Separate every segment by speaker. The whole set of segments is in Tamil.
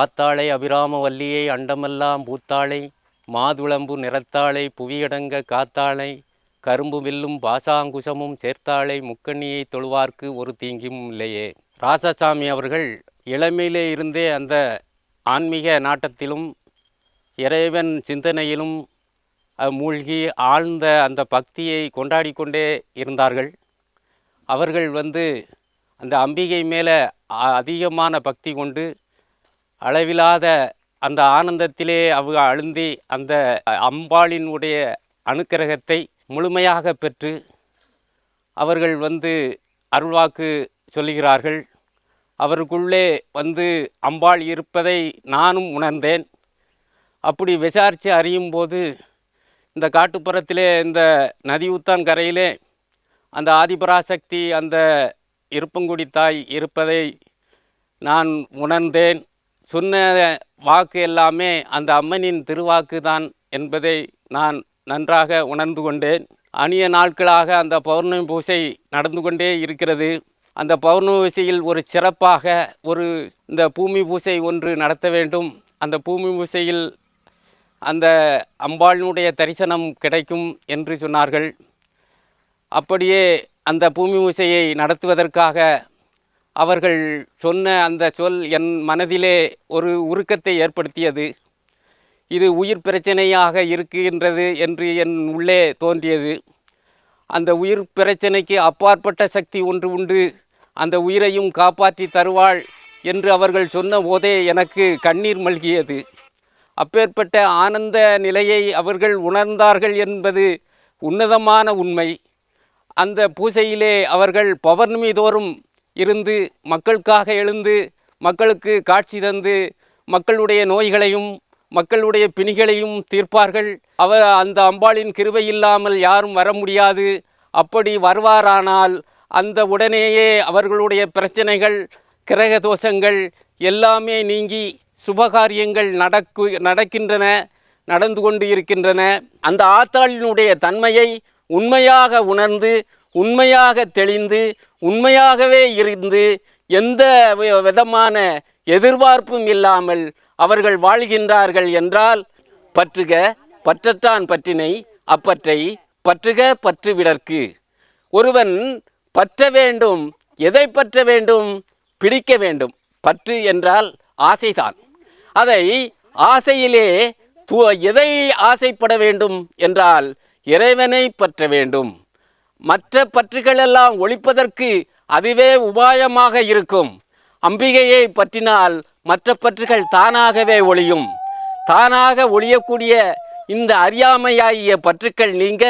Speaker 1: ஆத்தாளை அபிராம வல்லியை அண்டமெல்லாம் பூத்தாளை மாதுளம்பு நிறத்தாளை புவியடங்க காத்தாளை கரும்பு வில்லும் பாசாங்குசமும் சேர்த்தாளை முக்கண்ணியை தொழுவார்க்கு ஒரு தீங்கும் இல்லையே ராசசாமி அவர்கள் இளமையிலே இருந்தே அந்த ஆன்மீக நாட்டத்திலும் இறைவன் சிந்தனையிலும் மூழ்கி ஆழ்ந்த அந்த பக்தியை கொண்டாடி கொண்டே இருந்தார்கள் அவர்கள் வந்து அந்த அம்பிகை மேலே அதிகமான பக்தி கொண்டு அளவிலாத அந்த ஆனந்தத்திலே அவ அழுந்தி அந்த அம்பாளினுடைய அனுக்கிரகத்தை முழுமையாக பெற்று அவர்கள் வந்து அருள்வாக்கு சொல்லுகிறார்கள் அவருக்குள்ளே வந்து அம்பாள் இருப்பதை நானும் உணர்ந்தேன் அப்படி விசாரித்து அறியும் போது இந்த காட்டுப்புறத்திலே இந்த நதியூத்தான் கரையிலே அந்த ஆதிபராசக்தி அந்த இருப்பங்குடி தாய் இருப்பதை நான் உணர்ந்தேன் சொன்ன வாக்கு எல்லாமே அந்த அம்மனின் திருவாக்கு தான் என்பதை நான் நன்றாக உணர்ந்து கொண்டேன் அணிய நாட்களாக அந்த பௌர்ணமி பூசை நடந்து கொண்டே இருக்கிறது அந்த பௌர்ணமி பூசையில் ஒரு சிறப்பாக ஒரு இந்த பூமி பூசை ஒன்று நடத்த வேண்டும் அந்த பூமி பூசையில் அந்த அம்பாளினுடைய தரிசனம் கிடைக்கும் என்று சொன்னார்கள் அப்படியே அந்த பூமி பூசையை நடத்துவதற்காக அவர்கள் சொன்ன அந்த சொல் என் மனதிலே ஒரு உருக்கத்தை ஏற்படுத்தியது இது உயிர் பிரச்சனையாக இருக்கின்றது என்று என் உள்ளே தோன்றியது அந்த உயிர் பிரச்சனைக்கு அப்பாற்பட்ட சக்தி ஒன்று உண்டு அந்த உயிரையும் காப்பாற்றி தருவாள் என்று அவர்கள் சொன்ன போதே எனக்கு கண்ணீர் மல்கியது அப்பேற்பட்ட ஆனந்த நிலையை அவர்கள் உணர்ந்தார்கள் என்பது உன்னதமான உண்மை அந்த பூசையிலே அவர்கள் பௌர்ணமி தோறும் இருந்து மக்களுக்காக எழுந்து மக்களுக்கு காட்சி தந்து மக்களுடைய நோய்களையும் மக்களுடைய பிணிகளையும் தீர்ப்பார்கள் அவ அந்த அம்பாளின் கிருவை இல்லாமல் யாரும் வர முடியாது அப்படி வருவாரானால் அந்த உடனேயே அவர்களுடைய பிரச்சனைகள் கிரக தோஷங்கள் எல்லாமே நீங்கி சுபகாரியங்கள் நடக்கு நடக்கின்றன நடந்து கொண்டு இருக்கின்றன அந்த ஆத்தாளினுடைய தன்மையை உண்மையாக உணர்ந்து உண்மையாக தெளிந்து உண்மையாகவே இருந்து எந்த விதமான எதிர்பார்ப்பும் இல்லாமல் அவர்கள் வாழ்கின்றார்கள் என்றால் பற்றுக பற்றத்தான் பற்றினை அப்பற்றை பற்றுக பற்று விடற்கு ஒருவன் பற்ற வேண்டும் எதை பற்ற வேண்டும் பிடிக்க வேண்டும் பற்று என்றால் ஆசைதான் அதை ஆசையிலே எதை ஆசைப்பட வேண்டும் என்றால் இறைவனை பற்ற வேண்டும் மற்ற பற்றுகளெல்லாம் ஒழிப்பதற்கு அதுவே உபாயமாக இருக்கும் அம்பிகையை பற்றினால் மற்ற பற்றுகள் தானாகவே ஒளியும் தானாக ஒழியக்கூடிய இந்த அறியாமையாகிய பற்றுக்கள் நீங்க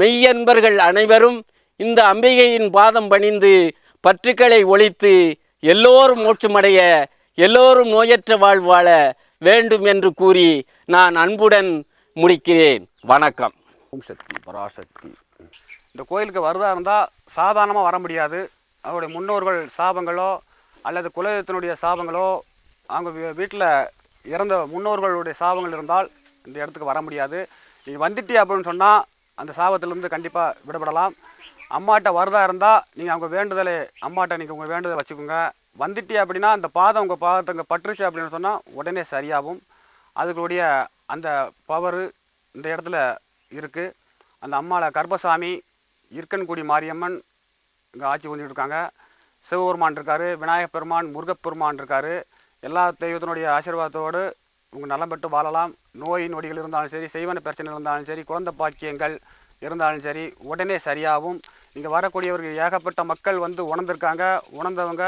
Speaker 1: மெய்யன்பர்கள் அனைவரும் இந்த அம்பிகையின் பாதம் பணிந்து பற்றுக்களை ஒழித்து எல்லோரும் மோட்சமடைய எல்லோரும் நோயற்ற வாழ்வாழ வேண்டும் என்று கூறி நான் அன்புடன் முடிக்கிறேன் வணக்கம்
Speaker 2: சக்தி பராசக்தி இந்த கோயிலுக்கு வருதா இருந்தால் சாதாரணமாக வர முடியாது அவருடைய முன்னோர்கள் சாபங்களோ அல்லது குலதெய்வத்தினுடைய சாபங்களோ அவங்க வீட்டில் இறந்த முன்னோர்களுடைய சாபங்கள் இருந்தால் இந்த இடத்துக்கு வர முடியாது நீங்கள் வந்துட்டி அப்படின்னு சொன்னால் அந்த சாபத்திலேருந்து கண்டிப்பாக விடுபடலாம் அம்மாட்ட வருதா இருந்தால் நீங்கள் அவங்க வேண்டுதலே அம்மாட்ட நீங்கள் உங்கள் வேண்டுதலை வச்சுக்கோங்க வந்துட்டி அப்படின்னா அந்த பாதம் உங்கள் பாதத்தை அங்கே பற்றுச்சு அப்படின்னு சொன்னால் உடனே சரியாகும் அதுக்குடைய அந்த பவரு இந்த இடத்துல இருக்குது அந்த அம்மாவில் கர்ப்பசாமி இருக்கன்குடி மாரியம்மன் இங்கே ஆட்சி புரிஞ்சுட்டு இருக்காங்க சிவபெருமான் இருக்கார் விநாயகப் பெருமான் முருகப்பெருமான் இருக்கார் எல்லா தெய்வத்தினுடைய ஆசீர்வாதத்தோடு உங்கள் நலம் பெற்று வாழலாம் நோய் நொடிகள் இருந்தாலும் சரி செய்வன பிரச்சனை இருந்தாலும் சரி குழந்த பாக்கியங்கள் இருந்தாலும் சரி உடனே சரியாகும் இங்கே வரக்கூடியவர்கள் ஏகப்பட்ட மக்கள் வந்து உணர்ந்திருக்காங்க உணர்ந்தவங்க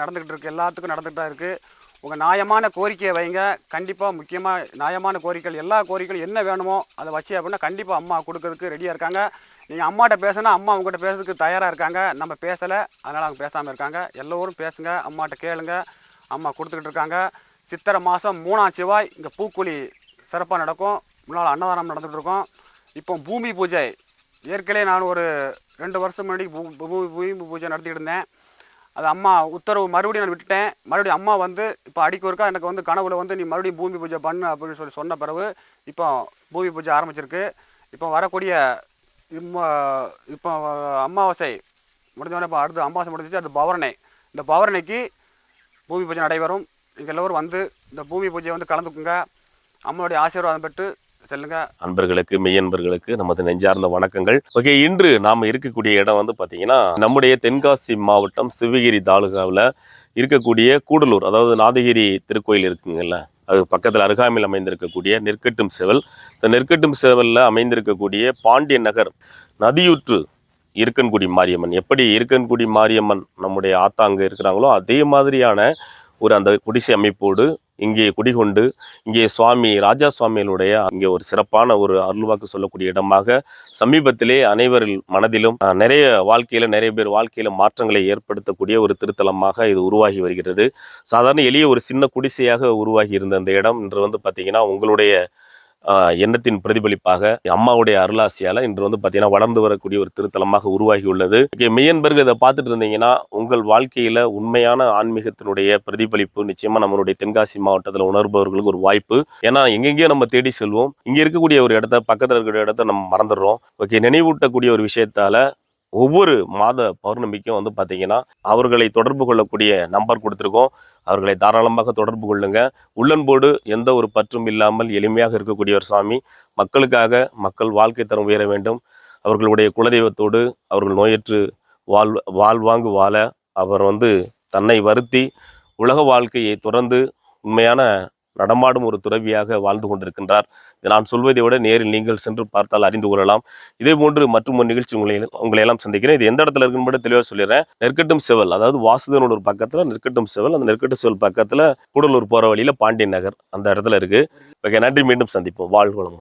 Speaker 2: நடந்துக்கிட்டு இருக்கு எல்லாத்துக்கும் நடந்துகிட்டு தான் இருக்குது உங்கள் நியாயமான கோரிக்கையை வைங்க கண்டிப்பாக முக்கியமாக நியாயமான கோரிக்கைகள் எல்லா கோரிக்கைகள் என்ன வேணுமோ அதை வச்சு அப்படின்னா கண்டிப்பாக அம்மா கொடுக்கறதுக்கு ரெடியாக இருக்காங்க நீங்கள் அம்மாட்ட பேசினா அம்மா உங்கள்கிட்ட பேசுறதுக்கு தயாராக இருக்காங்க நம்ம பேசலை அதனால் அவங்க பேசாமல் இருக்காங்க எல்லோரும் பேசுங்க அம்மாட்ட கேளுங்க அம்மா கொடுத்துக்கிட்டு இருக்காங்க சித்திரை மாதம் மூணாம் செவ்வாய் இங்கே பூக்குழி சிறப்பாக நடக்கும் முன்னால் அன்னதானம் நடந்துகிட்டு இருக்கோம் இப்போ பூமி பூஜை ஏற்கனவே நான் ஒரு ரெண்டு வருஷம் முன்னாடி பூமி பூமி பூஜை நடத்திக்கிட்டு இருந்தேன் அது அம்மா உத்தரவு மறுபடியும் நான் விட்டுட்டேன் மறுபடியும் அம்மா வந்து இப்போ அடிக்க ஒருக்கா எனக்கு வந்து கனவுல வந்து நீ மறுபடியும் பூமி பூஜை பண்ணு அப்படின்னு சொல்லி சொன்ன பிறகு இப்போ பூமி பூஜை ஆரம்பிச்சிருக்கு இப்போ வரக்கூடிய இப்போ அமாவாசை முடிஞ்சவொடனே இப்போ அடுத்து அம்மாவாசை முடிஞ்சிச்சு அடுத்து பவரணை இந்த பவரணைக்கு பூமி பூஜை நடைபெறும் இங்கே எல்லோரும் வந்து இந்த பூமி பூஜையை வந்து கலந்துக்குங்க அம்மாவுடைய ஆசீர்வாதம் பெற்று சொல்லுங்க
Speaker 3: அன்பர்களுக்கு மெய்யன்பர்களுக்கு நமது நெஞ்சார்ந்த வணக்கங்கள் ஓகே இன்று நாம் இருக்கக்கூடிய இடம் வந்து பார்த்தீங்கன்னா நம்முடைய தென்காசி மாவட்டம் சிவகிரி தாலுகாவில் இருக்கக்கூடிய கூடலூர் அதாவது நாதகிரி திருக்கோயில் இருக்குங்கல்ல அது பக்கத்தில் அருகாமையில் அமைந்திருக்கக்கூடிய நெற்கட்டும் சேவல் இந்த நெற்கட்டும் சேவலில் அமைந்திருக்கக்கூடிய பாண்டிய நகர் நதியுற்று இருக்கன்குடி மாரியம்மன் எப்படி இருக்கன்குடி மாரியம்மன் நம்முடைய ஆத்தா அங்கே இருக்கிறாங்களோ அதே மாதிரியான ஒரு அந்த குடிசை அமைப்போடு இங்கே குடிகொண்டு இங்கே சுவாமி ராஜா சுவாமிகளுடைய இங்கே ஒரு சிறப்பான ஒரு அருள்வாக்கு சொல்லக்கூடிய இடமாக சமீபத்திலே அனைவரில் மனதிலும் நிறைய வாழ்க்கையில் நிறைய பேர் வாழ்க்கையில் மாற்றங்களை ஏற்படுத்தக்கூடிய ஒரு திருத்தலமாக இது உருவாகி வருகிறது சாதாரண எளிய ஒரு சின்ன குடிசையாக உருவாகி இருந்த அந்த இடம் இன்று வந்து பார்த்திங்கன்னா உங்களுடைய எண்ணத்தின் பிரதிபலிப்பாக அம்மாவுடைய அருளாசியால் இன்று வந்து பார்த்தீங்கன்னா வளர்ந்து வரக்கூடிய ஒரு திருத்தலமாக உருவாகி உள்ளது மெய்யன்பர்கு இதை பார்த்துட்டு இருந்தீங்கன்னா உங்கள் வாழ்க்கையில் உண்மையான ஆன்மீகத்தினுடைய பிரதிபலிப்பு நிச்சயமாக நம்மளுடைய தென்காசி மாவட்டத்தில் உணர்பவர்களுக்கு ஒரு வாய்ப்பு ஏன்னா எங்கெங்கேயோ நம்ம தேடி செல்வோம் இங்கே இருக்கக்கூடிய ஒரு இடத்த பக்கத்தில் இருக்கக்கூடிய இடத்த நம்ம மறந்துடுறோம் ஓகே நினைவூட்டக்கூடிய ஒரு விஷயத்தால ஒவ்வொரு மாத பௌர்ணமிக்கும் வந்து பார்த்தீங்கன்னா அவர்களை தொடர்பு கொள்ளக்கூடிய நம்பர் கொடுத்துருக்கோம் அவர்களை தாராளமாக தொடர்பு கொள்ளுங்க உள்ளன்போடு எந்த ஒரு பற்றும் இல்லாமல் எளிமையாக இருக்கக்கூடிய ஒரு சாமி மக்களுக்காக மக்கள் வாழ்க்கை தரம் உயர வேண்டும் அவர்களுடைய குலதெய்வத்தோடு அவர்கள் நோயற்று வாழ் வாழ்வாங்கு வாழ அவர் வந்து தன்னை வருத்தி உலக வாழ்க்கையை தொடர்ந்து உண்மையான நடமாடும் ஒரு துறவியாக வாழ்ந்து கொண்டிருக்கின்றார் நான் சொல்வதை விட நேரில் நீங்கள் சென்று பார்த்தால் அறிந்து கொள்ளலாம் இதே போன்று மற்றும் ஒரு நிகழ்ச்சி உங்களை உங்களையெல்லாம் சந்திக்கிறேன் இது எந்த இடத்துல இருக்குன்னு தெளிவாக சொல்லிடுறேன் நெற்கட்டும் செவல் அதாவது வாசுதனோட ஒரு பக்கத்தில் நெற்கட்டும் செவல் அந்த நெற்கட்டும் செவல் பக்கத்தில் கூடலூர் போகிற வழியில் பாண்டியன் நகர் அந்த இடத்துல இருக்குது ஓகே நன்றி மீண்டும் சந்திப்போம் வாழ்வளம்